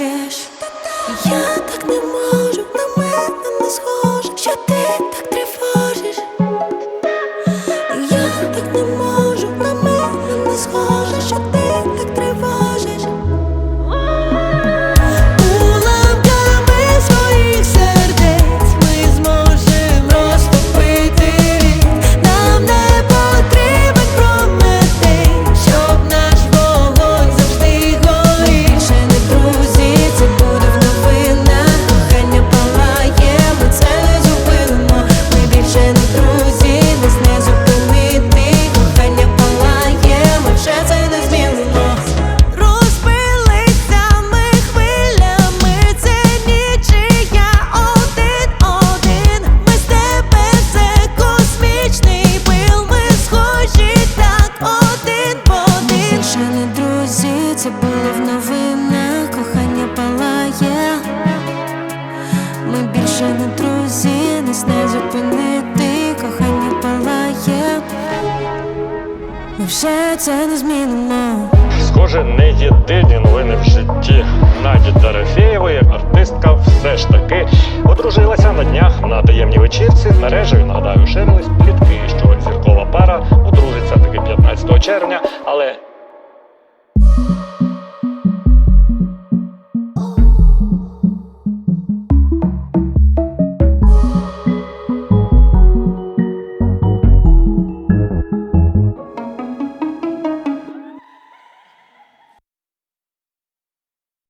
бачиш. Я так не можу, на мене не схоже, що ти так тривожиш. Я так не можу, на мене не схоже, що ти так тривожиш. Було в новинах, кохання палає. Ми більше не друзі, нас не зупинити, кохання палає. Ми вже це не змінимо. Схоже, не єдині новини в житті. Наді Дорофєєвої артистка все ж таки одружилася на днях на таємній вечірці. Мережею нагадаю, ширились плітки, що зіркова пара одружиться таки 15 червня, але